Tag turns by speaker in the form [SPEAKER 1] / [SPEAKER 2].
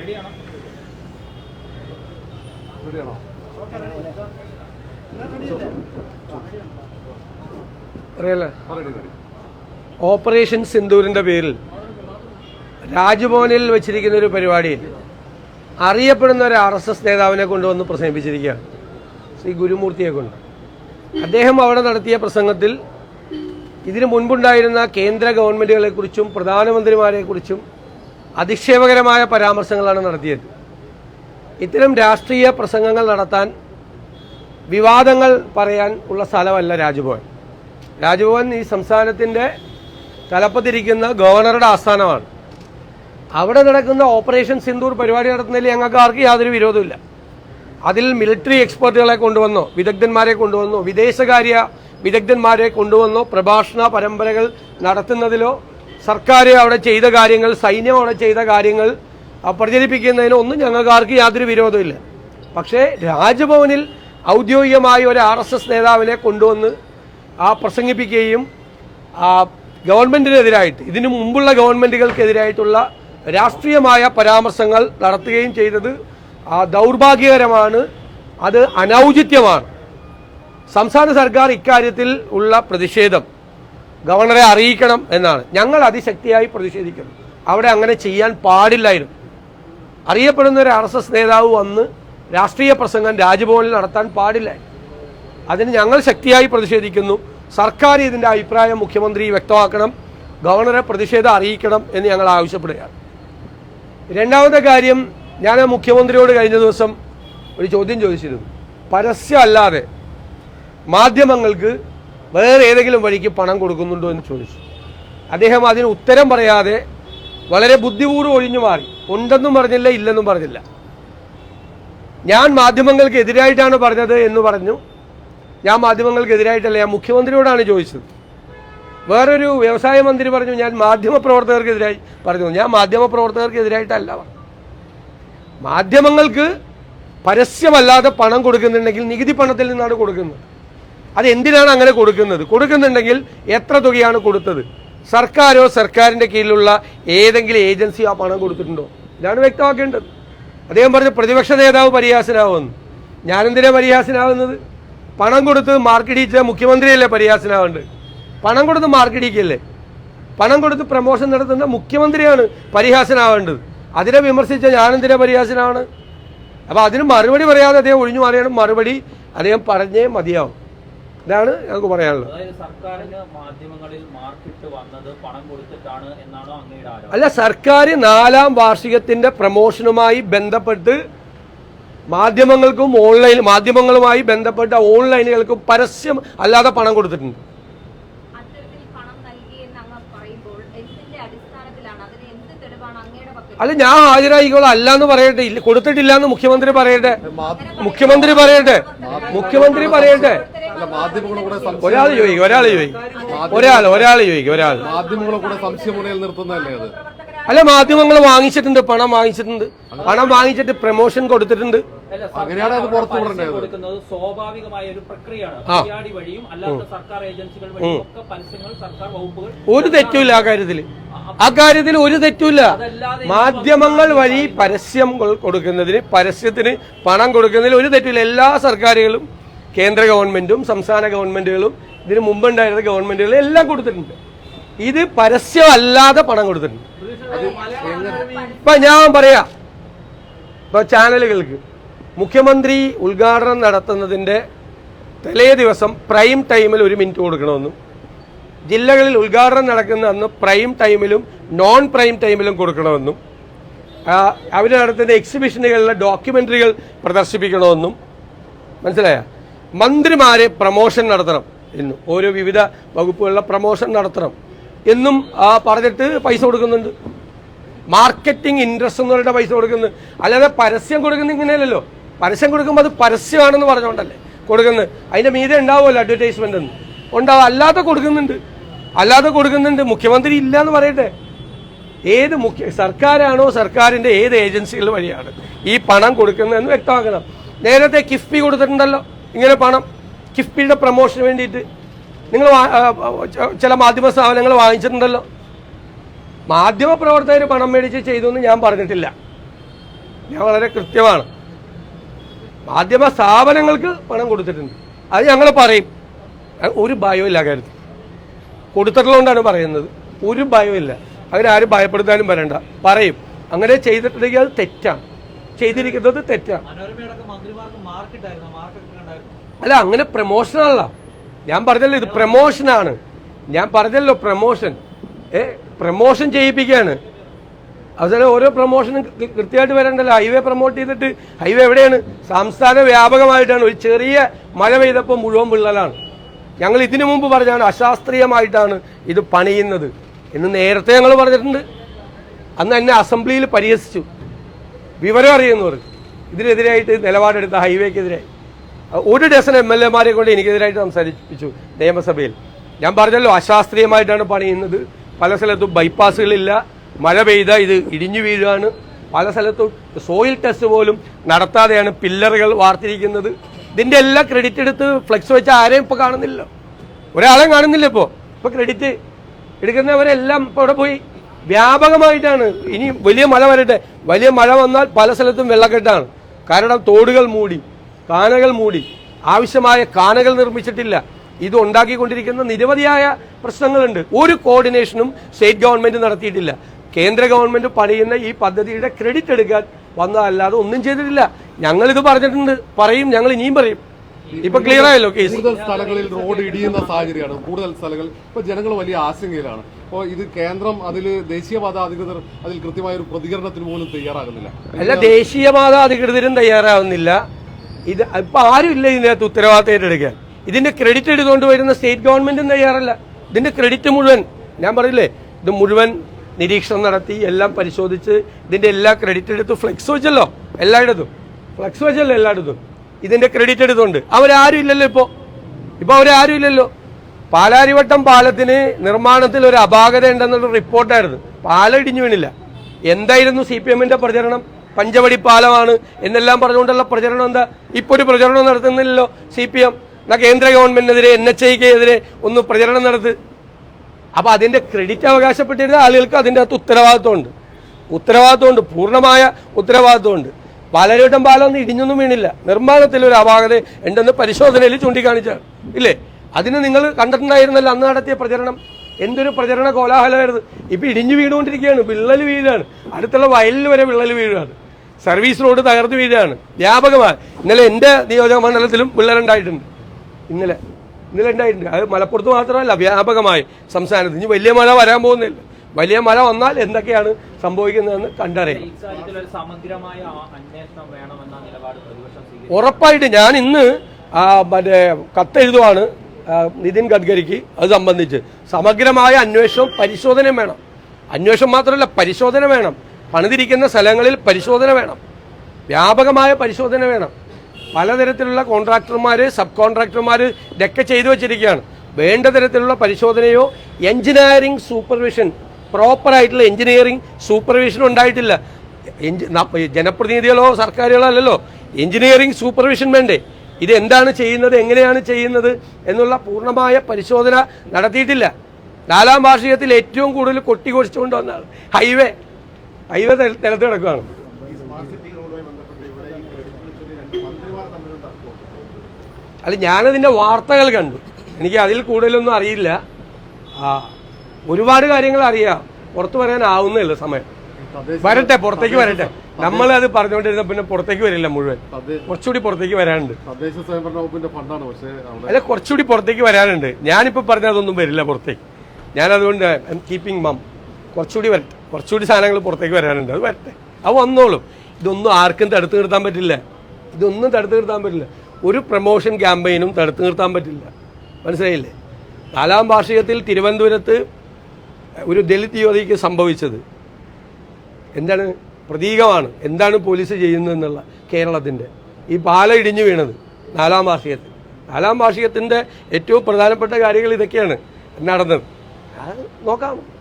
[SPEAKER 1] റെഡിയാണോ?
[SPEAKER 2] ഓപ്പറേഷൻ സിന്ദൂരിന്റെ പേരിൽ രാജ്ഭവനിൽ വെച്ചിരിക്കുന്ന ഒരു പരിപാടിയിൽ അറിയപ്പെടുന്ന ഒരു ആർ എസ് എസ് നേതാവിനെ കൊണ്ടുവന്ന് പ്രസംഗിപ്പിച്ചിരിക്കുകയാണ് ശ്രീ ഗുരുമൂർത്തിയെ കൊണ്ട്. അദ്ദേഹം അവിടെ നടത്തിയ പ്രസംഗത്തിൽ ഇതിനു മുൻപുണ്ടായിരുന്ന കേന്ദ്ര ഗവൺമെന്റുകളെക്കുറിച്ചും പ്രധാനമന്ത്രിമാരെക്കുറിച്ചും അധിക്ഷേപകരമായ പരാമർശങ്ങളാണ് നടത്തിയത്. ഇത്തരം രാഷ്ട്രീയ പ്രസംഗങ്ങൾ നടത്താൻ വിവാദങ്ങൾ പറയാൻ ഉള്ള സ്ഥലമല്ല രാജ്ഭവൻ. രാജ്ഭവൻ ഈ സംസ്ഥാനത്തിന്റെ തലപ്പത്തിരിക്കുന്ന ഗവർണറുടെ ആസ്ഥാനമാണ്. അവിടെ നടക്കുന്ന ഓപ്പറേഷൻ സിന്ദൂർ പരിപാടി നടത്തുന്നതിൽ ഞങ്ങൾക്ക് ആർക്കും യാതൊരു വിരോധമില്ല അതിൽ മിലിറ്ററി എക്സ്പേർട്ടുകളെ കൊണ്ടുവന്നോ വിദഗ്ധന്മാരെ കൊണ്ടുവന്നോ വിദേശകാര്യ വിദഗ്ധന്മാരെ കൊണ്ടുവന്നോ പ്രഭാഷണ പരമ്പരകൾ നടത്തുന്നതിലോ സർക്കാർ അവിടെ ചെയ്ത കാര്യങ്ങൾ സൈന്യം അവിടെ ചെയ്ത കാര്യങ്ങൾ പ്രചരിപ്പിക്കുന്നതിന് ഒന്നും ഞങ്ങൾക്ക് യാതൊരു വിരോധമില്ല. പക്ഷേ രാജ്ഭവനിൽ ഔദ്യോഗികമായി ഒരു ആർ എസ് എസ് നേതാവിനെ കൊണ്ടുവന്ന് ആ പ്രസംഗിപ്പിക്കുകയും ആ ഗവൺമെന്റിനെതിരായിട്ട് ഇതിനു മുമ്പുള്ള ഗവൺമെന്റുകൾക്കെതിരായിട്ടുള്ള രാഷ്ട്രീയമായ പരാമർശങ്ങൾ നടത്തുകയും ചെയ്തത് ദൗർഭാഗ്യകരമാണ്. അത് അനൗചിത്യമാണ്. സംസ്ഥാന സർക്കാർ ഇക്കാര്യത്തിൽ ഉള്ള പ്രതിഷേധം. ഗവർണറെ അറിയിക്കണം എന്നാണ്. ഞങ്ങൾ അതിശക്തിയായി പ്രതിഷേധിക്കുന്നു. അവിടെ അങ്ങനെ ചെയ്യാൻ പാടില്ലായിരുന്നു. അറിയപ്പെടുന്ന ഒരു ആർ എസ് എസ് നേതാവ് വന്ന് രാഷ്ട്രീയ പ്രസംഗം രാജ്ഭവനിൽ നടത്താൻ പാടില്ല. അതിന് ഞങ്ങൾ ശക്തിയായി പ്രതിഷേധിക്കുന്നു. സർക്കാർ ഇതിന്റെ അഭിപ്രായം മുഖ്യമന്ത്രി വ്യക്തമാക്കണം. ഗവർണറെ പ്രതിഷേധം അറിയിക്കണം എന്ന് ഞങ്ങൾ ആവശ്യപ്പെടുകയാണ്. രണ്ടാമത്തെ കാര്യം ഞാൻ മുഖ്യമന്ത്രിയോട് കഴിഞ്ഞ ദിവസം ഒരു ചോദ്യം ചോദിച്ചിരുന്നു. പരസ്യമല്ലാതെ മാധ്യമങ്ങൾക്ക് വേറെ ഏതെങ്കിലും വഴിക്ക് പണം കൊടുക്കുന്നുണ്ടോ എന്ന് ചോദിച്ചു. അദ്ദേഹം അതിന് ഉത്തരം പറയാതെ വളരെ ബുദ്ധിപൂർവം ഒഴിഞ്ഞു മാറി. ഉണ്ടെന്നും പറഞ്ഞില്ല ഇല്ലെന്നും പറഞ്ഞില്ല. ഞാൻ മാധ്യമങ്ങൾക്ക് എതിരായിട്ടാണ് പറഞ്ഞത് എന്ന് പറഞ്ഞു. ഞാൻ മാധ്യമങ്ങൾക്ക് എതിരായിട്ടല്ല ഞാൻ മുഖ്യമന്ത്രിയോടാണ് ചോദിച്ചത്. വേറൊരു വ്യവസായ മന്ത്രി പറഞ്ഞു ഞാൻ മാധ്യമ പ്രവർത്തകർക്കെതിരായി പറഞ്ഞു. ഞാൻ മാധ്യമ പ്രവർത്തകർക്കെതിരായിട്ടല്ല മാധ്യമങ്ങൾക്ക് പരസ്യമല്ലാതെ പണം കൊടുക്കുന്നുണ്ടെങ്കിൽ നികുതി പണത്തിൽ നിന്നാണ് കൊടുക്കുന്നത്. അത് എന്തിനാണ് അങ്ങനെ കൊടുക്കുന്നത്? കൊടുക്കുന്നുണ്ടെങ്കിൽ എത്ര തുകയാണ് കൊടുത്തത്? സർക്കാരോ സർക്കാരിന്റെ കീഴിലുള്ള ഏതെങ്കിലും ഏജൻസിയോ ആ പണം കൊടുത്തിട്ടുണ്ടോ? ഇതാണ് വ്യക്തമാക്കേണ്ടത്. അദ്ദേഹം പറഞ്ഞു പ്രതിപക്ഷ നേതാവ് പരിഹാസനാവുമെന്ന്. ഞാനെന്തിനാ പരിഹാസനാവുന്നത്? പണം കൊടുത്ത് മാർക്കിടിച്ച മുഖ്യമന്ത്രിയല്ലേ പരിഹാസനാവേണ്ടത്? പണം കൊടുത്ത് മാർക്കിടിക്കല്ലേ പണം കൊടുത്ത് പ്രമോഷൻ നടത്തുന്ന മുഖ്യമന്ത്രിയാണ് പരിഹാസനാവേണ്ടത്. അതിനെ വിമർശിച്ച ഞാനെന്തിനാ പരിഹാസനാണ് അപ്പോൾ അതിന് മറുപടി പറയാതെ അദ്ദേഹം ഒഴിഞ്ഞു മാറിയാണ്. മറുപടി അദ്ദേഹം പറഞ്ഞേ മതിയാവും. ഇതാണ് ഞങ്ങൾക്ക് പറയാനുള്ളത്.
[SPEAKER 3] അതായത് സർക്കാരിന് മാധ്യമങ്ങളിൽ മാർക്കിട്ട് വന്നത് പണം കൊടുത്തിട്ടാണ് എന്നാണോ അങ്ങയുടെ ആരോപണം?
[SPEAKER 2] അല്ല സർക്കാർ നാലാം വാർഷികത്തിന്റെ പ്രമോഷനുമായി ബന്ധപ്പെട്ട് മാധ്യമങ്ങൾക്കും ഓൺലൈൻ മാധ്യമങ്ങളുമായി ബന്ധപ്പെട്ട ഓൺലൈനുകൾക്കും പരസ്യം അല്ലാതെ പണം കൊടുത്തിട്ടുണ്ട്. അല്ല ഞാൻ ഹാജരായിക്കോളാം അല്ല എന്ന് പറയട്ടെ കൊടുത്തിട്ടില്ല എന്ന് മുഖ്യമന്ത്രി പറയട്ടെ. മുഖ്യമന്ത്രി പറയട്ടെ മുഖ്യമന്ത്രി പറയട്ടെ.
[SPEAKER 1] അല്ല കൂടെ സംശയം
[SPEAKER 2] ഒരാൾ ചോദിക്കും ഒരാൾ ചോദിക്കും. ഒരാൾ ഒരാൾ ചോദിക്കും ഒരാൾ.
[SPEAKER 1] മാധ്യമങ്ങളെ കൂടെ നിർത്തുന്നതല്ലേ അത്?
[SPEAKER 2] അല്ല മാധ്യമങ്ങൾ വാങ്ങിച്ചിട്ടുണ്ട് പണം വാങ്ങിച്ചിട്ടുണ്ട്. പണം വാങ്ങിച്ചിട്ട് പ്രൊമോഷൻ കൊടുത്തിട്ടുണ്ട്.
[SPEAKER 1] അങ്ങനെയാണ് അത് പുറത്തു
[SPEAKER 3] പരസ്യം
[SPEAKER 1] വിടേണ്ടത്.
[SPEAKER 3] കൊടുക്കുന്നത് സ്വാഭാവികമായ ഒരു പ്രക്രിയയാണ് വഴിയും അല്ലാത്ത സർക്കാർ ഏജൻസികൾ വഴിയും ഒക്കെ പരസ്യങ്ങൾ സർക്കാർ വകുപ്പുകൾ
[SPEAKER 2] ഒരു തെറ്റുമില്ല ആ കാര്യത്തിൽ ആ കാര്യത്തിൽ ഒരു തെറ്റുമില്ല മാധ്യമങ്ങൾ വഴി പരസ്യം കൊടുക്കുന്നതിന് പരസ്യത്തിന് പണം കൊടുക്കുന്നതിൽ ഒരു തെറ്റില്ല എല്ലാ സർക്കാരുകളും കേന്ദ്ര ഗവൺമെന്റും സംസ്ഥാന ഗവൺമെന്റുകളും ഇതിന് മുമ്പുണ്ടായിരുന്ന ഗവൺമെന്റുകളും എല്ലാം കൊടുത്തിട്ടുണ്ട്. ഇത് പരസ്യമല്ലാതെ പണം കൊടുത്തിട്ടുണ്ട്. ഇപ്പൊ ഞാൻ പറയാ. ഇപ്പൊ ചാനലുകൾക്ക് മുഖ്യമന്ത്രി ഉദ്ഘാടനം നടത്തുന്നതിന്റെ തലേ ദിവസം പ്രൈം ടൈമിൽ ഒരു മിനിറ്റ് കൊടുക്കണമെന്നും ജില്ലകളിൽ ഉദ്ഘാടനം നടക്കുന്ന അന്ന് പ്രൈം ടൈമിലും നോൺ പ്രൈം ടൈമിലും കൊടുക്കണമെന്നും അവർ നടത്തുന്ന എക്സിബിഷനുകളിലെ ഡോക്യുമെന്ററികൾ പ്രദർശിപ്പിക്കണമെന്നും. മനസ്സിലായ? മന്ത്രിമാരെ പ്രമോഷൻ നടത്തണം എന്നും ഓരോ വിവിധ വകുപ്പുകളിലെ പ്രമോഷൻ നടത്തണം എന്നും പറഞ്ഞിട്ട് പൈസ കൊടുക്കുന്നുണ്ട്. മാർക്കറ്റിംഗ് ഇൻട്രസ്റ്റ് എന്ന് പറഞ്ഞിട്ട് പൈസ കൊടുക്കുന്നത് അല്ലാതെ പരസ്യം കൊടുക്കുന്ന ഇങ്ങനെയല്ലല്ലോ. പരസ്യം കൊടുക്കുമ്പോൾ അത് പരസ്യമാണെന്ന് പറഞ്ഞുകൊണ്ടല്ലേ കൊടുക്കുന്നത് അതിന്റെ മീതെ ഉണ്ടാവുമല്ലോ അഡ്വർടൈസ്മെന്റ് എന്ന്. ഉണ്ടാവും അല്ലാതെ കൊടുക്കുന്നുണ്ട്. അല്ലാതെ കൊടുക്കുന്നുണ്ട്. മുഖ്യമന്ത്രി ഇല്ല എന്ന് പറയട്ടെ. ഏത് മുഖ്യ സർക്കാരാണോ സർക്കാരിന്റെ ഏത് ഏജൻസികൾ വഴിയാണ് ഈ പണം കൊടുക്കുന്നതെന്ന് വ്യക്തമാക്കണം. നേരത്തെ കിഫ്ബി കൊടുത്തിട്ടുണ്ടല്ലോ. ഇങ്ങനെ പണം കിഫ്ബിയുടെ പ്രൊമോഷന് വേണ്ടിയിട്ട് നിങ്ങൾ ചില മാധ്യമ സ്ഥാപനങ്ങൾ വാങ്ങിച്ചിട്ടുണ്ടല്ലോ. മാധ്യമ പ്രവർത്തകർ പണം മേടിച്ച് ചെയ്തു എന്ന് ഞാൻ പറഞ്ഞിട്ടില്ല. ഞാൻ വളരെ കൃത്യമാണ്. മാധ്യമ സ്ഥാപനങ്ങൾക്ക് പണം കൊടുത്തിട്ടുണ്ട്. അത് ഞങ്ങൾ പറയും. ഒരു ഭയവും ഇല്ല കാര്യത്തിൽ. കൊടുത്തിട്ടുള്ളതുകൊണ്ടാണ് പറയുന്നത്. ഒരു ഭയവും ഇല്ല. അവരാരും ഭയപ്പെടുത്താനും വരണ്ട. പറയും. അങ്ങനെ ചെയ്തിട്ടുണ്ടെങ്കിൽ അത് തെറ്റാണ്. ചെയ്തിരിക്കുന്നത് തെറ്റാണ്. അല്ല അങ്ങനെ പ്രമോഷനല്ല ഞാൻ പറഞ്ഞല്ലോ ഇത് പ്രമോഷനാണ് ഞാൻ പറഞ്ഞല്ലോ പ്രമോഷൻ ഏ പ്രമോഷൻ ചെയ്യിപ്പിക്കുകയാണ്. അതുപോലെ ഓരോ പ്രമോഷനും കൃത്യമായിട്ട് വരണ്ടല്ലോ. ഹൈവേ പ്രൊമോട്ട് ചെയ്തിട്ട് ഹൈവേ എവിടെയാണ്? സംസ്ഥാന വ്യാപകമായിട്ടാണ്. ഒരു ചെറിയ മഴ പെയ്തപ്പോൾ മുഴുവൻ വിള്ളലാണ്. ഞങ്ങൾ ഇതിനു മുമ്പ് പറഞ്ഞാണ് അശാസ്ത്രീയമായിട്ടാണ് ഇത് പണിയുന്നത് എന്ന് നേരത്തെ ഞങ്ങൾ പറഞ്ഞിട്ടുണ്ട്. അന്ന് എന്നെ അസംബ്ലിയിൽ പരിഹസിച്ചു. വിവരം അറിയുന്നവർ ഇതിനെതിരായിട്ട് നിലപാടെടുത്ത ഹൈവേക്കെതിരെ ഒരു ഡസൻ എം എൽ എമാരെ കൊണ്ട് എനിക്കെതിരായിട്ട് സംസാരിപ്പിച്ചു നിയമസഭയിൽ. ഞാൻ പറഞ്ഞല്ലോ അശാസ്ത്രീയമായിട്ടാണ് പണിയുന്നത്. പല സ്ഥലത്തും ബൈപ്പാസുകളില്ല. മഴ പെയ്ത ഇത് ഇടിഞ്ഞു വീഴുകയാണ്. പല സ്ഥലത്തും സോയിൽ ടെസ്റ്റ് പോലും നടത്താതെയാണ് പില്ലറുകൾ വാർത്തിരിക്കുന്നത്. ഇതിന്റെ എല്ലാ ക്രെഡിറ്റ് എടുത്ത് ഫ്ലെക്സ് വെച്ച ആരെയും ഇപ്പോൾ കാണുന്നില്ല. ഒരാളെ കാണുന്നില്ല ഇപ്പോൾ ഇപ്പൊ ക്രെഡിറ്റ് എടുക്കുന്നവരെല്ലാം ഇപ്പൊ അവിടെ പോയി. വ്യാപകമായിട്ടാണ്. ഇനി വലിയ മഴ വരട്ടെ. വലിയ മഴ വന്നാൽ പല സ്ഥലത്തും വെള്ളക്കെട്ടാണ്. കാരണം തോടുകൾ മൂടി. കാനകൾ മൂടി. ആവശ്യമായ കാനകൾ നിർമ്മിച്ചിട്ടില്ല. ഇത് ഉണ്ടാക്കിക്കൊണ്ടിരിക്കുന്ന നിരവധിയായ പ്രശ്നങ്ങളുണ്ട്. ഒരു കോർഡിനേഷനും സ്റ്റേറ്റ് ഗവൺമെന്റ് നടത്തിയിട്ടില്ല. കേന്ദ്ര ഗവൺമെന്റ് പണിയുന്ന ഈ പദ്ധതിയുടെ ക്രെഡിറ്റ് എടുക്കാൻ വന്നതല്ലാതെ ഒന്നും ചെയ്തിട്ടില്ല. ഞങ്ങൾ ഇത് പറഞ്ഞിട്ടുണ്ട്. പറയും ഞങ്ങൾ ഇനിയും പറയും. ഇപ്പൊ ക്ലിയർ ആയല്ലോ കേസ്
[SPEAKER 1] കൂടുതൽ സ്ഥലങ്ങളിൽ റോഡ് ഇടിയുന്ന സാഹചര്യമാണ്. കൂടുതൽ സ്ഥലങ്ങൾ. ഇപ്പൊ ജനങ്ങൾ വലിയ ആശങ്കയിലാണ്. അപ്പോൾ ഇത് കേന്ദ്രം അതിൽ ദേശീയപാത അധികൃതർ അതിൽ കൃത്യമായ ഒരു പ്രതികരണത്തിന് പോലും തയ്യാറാകുന്നില്ല.
[SPEAKER 2] അല്ല ദേശീയപാത അധികൃതരും തയ്യാറാവുന്നില്ല. ഇത് ഇപ്പൊ ആരും ഇല്ല ഇതിനകത്ത് ഉത്തരവാദിത്തം ഏറ്റെടുക്കാൻ ഇതിന്റെ ക്രെഡിറ്റ് എടുത്തുകൊണ്ട് വരുന്ന സ്റ്റേറ്റ് ഗവൺമെന്റും തയ്യാറല്ല. ഇതിന്റെ ക്രെഡിറ്റ് മുഴുവൻ ഞാൻ പറഞ്ഞില്ലേ ഇത് മുഴുവൻ നിരീക്ഷണം നടത്തി എല്ലാം പരിശോധിച്ച് ഇതിന്റെ എല്ലാ ക്രെഡിറ്റ് എടുത്ത് ഫ്ലെക്സ് വെച്ചല്ലോ എല്ലായിടത്തും. ഫ്ലെക്സ് വെച്ചല്ലോ എല്ലായിടത്തും. ഇതിന്റെ ക്രെഡിറ്റ് എടുത്തുകൊണ്ട് അവരാരും ഇല്ലല്ലോ ഇപ്പോ. ഇപ്പൊ അവരാരും ഇല്ലല്ലോ. പാലാരിവട്ടം പാലത്തിന് നിർമ്മാണത്തിൽ ഒരു അപാകത ഉണ്ടെന്നുള്ള റിപ്പോർട്ടായിരുന്നു പാലം ഇടിഞ്ഞു വീണില്ല. എന്തായിരുന്നു സി പി എമ്മിന്റെ പ്രചരണം? പഞ്ചവടി പാലമാണ് എന്നെല്ലാം പറഞ്ഞുകൊണ്ടുള്ള പ്രചരണം എന്താ? ഇപ്പൊ ഒരു പ്രചരണം നടത്തുന്നില്ലല്ലോ സി പി എം. കേന്ദ്ര ഗവൺമെന്റിനെതിരെ എൻ എച്ച് ഐക്കെതിരെ ഒന്ന് പ്രചരണം നടത്ത്. അപ്പോൾ അതിന്റെ ക്രെഡിറ്റ് അവകാശപ്പെട്ടിരുന്ന ആളുകൾക്ക് അതിന്റെ അകത്ത് ഉത്തരവാദിത്വമുണ്ട്. ഉത്തരവാദിത്വമുണ്ട് പൂർണമായ ഉത്തരവാദിത്വമുണ്ട്. പാലം ഒന്നും ഇടിഞ്ഞൊന്നും വീണില്ല. നിർമ്മാണത്തിൽ ഒരു അപാകത ഉണ്ടെന്ന് പരിശോധനയിൽ ചൂണ്ടിക്കാണിച്ചാണ് ഇല്ലേ? അതിന് നിങ്ങൾ കണ്ടിട്ടുണ്ടായിരുന്നല്ലോ അന്ന് നടത്തിയ പ്രചരണം. എന്തൊരു പ്രചരണ കോലാഹലമായിരുന്നു. ഇപ്പൊ ഇടിഞ്ഞു വീണുകൊണ്ടിരിക്കുകയാണ് വിള്ളൽ വീഴാണ്. അടുത്തുള്ള വയലിൽ വരെ വിള്ളൽ വീഴുകയാണ്. സർവീസ് റോഡ് തകർന്നു വീഴുകയാണ്. വ്യാപകമായി. ഇന്നലെ എന്റെ നിയോജക മണ്ഡലത്തിലും പിള്ളേരുണ്ടായിട്ടുണ്ട്. ഇന്നലെ. ഇന്നലെ ഉണ്ടായിട്ടുണ്ട്. അത് മലപ്പുറത്ത് മാത്രമല്ല വ്യാപകമായി സംസ്ഥാനത്ത്. ഇനി വലിയ മഴ വരാൻ പോകുന്നില്ല. വലിയ മഴ വന്നാൽ എന്തൊക്കെയാണ് സംഭവിക്കുന്നതെന്ന് കണ്ടറിയാം. ഉറപ്പായിട്ട് ഞാൻ ഇന്ന് മറ്റേ കത്തെഴുതുവാണ് നിതിൻ ഗഡ്കരിക്ക് അത് സംബന്ധിച്ച്. സമഗ്രമായ അന്വേഷണം പരിശോധനയും വേണം. അന്വേഷണം മാത്രമല്ല പരിശോധന വേണം. പണിതിരിക്കുന്ന സ്ഥലങ്ങളിൽ പരിശോധന വേണം. വ്യാപകമായ പരിശോധന വേണം. പലതരത്തിലുള്ള കോൺട്രാക്ടർമാർ സബ് കോൺട്രാക്ടർമാർ ഇതൊക്കെ ചെയ്തു വെച്ചിരിക്കുകയാണ്. വേണ്ട തരത്തിലുള്ള പരിശോധനയോ എഞ്ചിനീയറിംഗ് സൂപ്പർവിഷൻ പ്രോപ്പറായിട്ടുള്ള എഞ്ചിനീയറിംഗ് സൂപ്പർവിഷൻ ഉണ്ടായിട്ടില്ല. ജനപ്രതിനിധികളോ സർക്കാരുകളോ അല്ലല്ലോ. എഞ്ചിനീയറിംഗ് സൂപ്പർവിഷൻ വേണ്ടേ? ഇത് എന്താണ് ചെയ്യുന്നത് എങ്ങനെയാണ് ചെയ്യുന്നത് എന്നുള്ള പൂർണമായ പരിശോധന നടത്തിയിട്ടില്ല. നാലാം വാർഷികത്തിൽ ഏറ്റവും കൂടുതൽ കൊട്ടി കൊടിച്ചുകൊണ്ട് വന്നതാണ് ഹൈവേ. ഹൈവേ നില- നിലത്ത് കിടക്കുകയാണ് അല്ല ഞാനതിന്റെ വാർത്തകൾ കണ്ടു. എനിക്ക് അതിൽ കൂടുതലൊന്നും അറിയില്ല. ഒരുപാട് കാര്യങ്ങൾ അറിയാം. പുറത്തു പറയാനാവുന്നില്ല സമയം. വരട്ടെ പുറത്തേക്ക് വരട്ടെ. നമ്മൾ അത് പറഞ്ഞുകൊണ്ടിരുന്ന പിന്നെ പുറത്തേക്ക് വരില്ല മുഴുവൻ. കുറച്ചുകൂടി പുറത്തേക്ക് വരാനുണ്ട്. അല്ല കുറച്ചുകൂടി പുറത്തേക്ക് വരാനുണ്ട്. ഞാനിപ്പോൾ പറഞ്ഞ അതൊന്നും വരില്ല പുറത്തേക്ക്. ഞാനതുകൊണ്ട് കീപ്പിംഗ് മം കുറച്ചുകൂടി വരട്ടെ. കുറച്ചുകൂടി സാധനങ്ങൾ പുറത്തേക്ക് വരാനുണ്ട്. അത് വരട്ടെ. അത് വന്നോളും. ഇതൊന്നും ആർക്കും തടുത്തു നിർത്താൻ പറ്റില്ല. ഇതൊന്നും തടുത്തു നിർത്താൻ പറ്റില്ല. ഒരു പ്രൊമോഷൻ ക്യാമ്പയിനും തടുത്തു നിർത്താൻ പറ്റില്ല. മനസ്സിലായില്ലേ? നാലാം വാർഷികത്തിൽ തിരുവനന്തപുരത്ത് ഒരു ദലിത് യുവതിക്ക് സംഭവിച്ചത്. എന്താണ്? പ്രതീകമാണ്. എന്താണ് പോലീസ് ചെയ്യുന്നതെന്നുള്ള കേരളത്തിന്റെ ഈ പാല ഇടിഞ്ഞു വീണത് നാലാം വാർഷികത്തിൽ. നാലാം വാർഷികത്തിന്റെ ഏറ്റവും പ്രധാനപ്പെട്ട കാര്യങ്ങൾ ഇതൊക്കെയാണ് നടന്നത്. അത് നോക്കാം.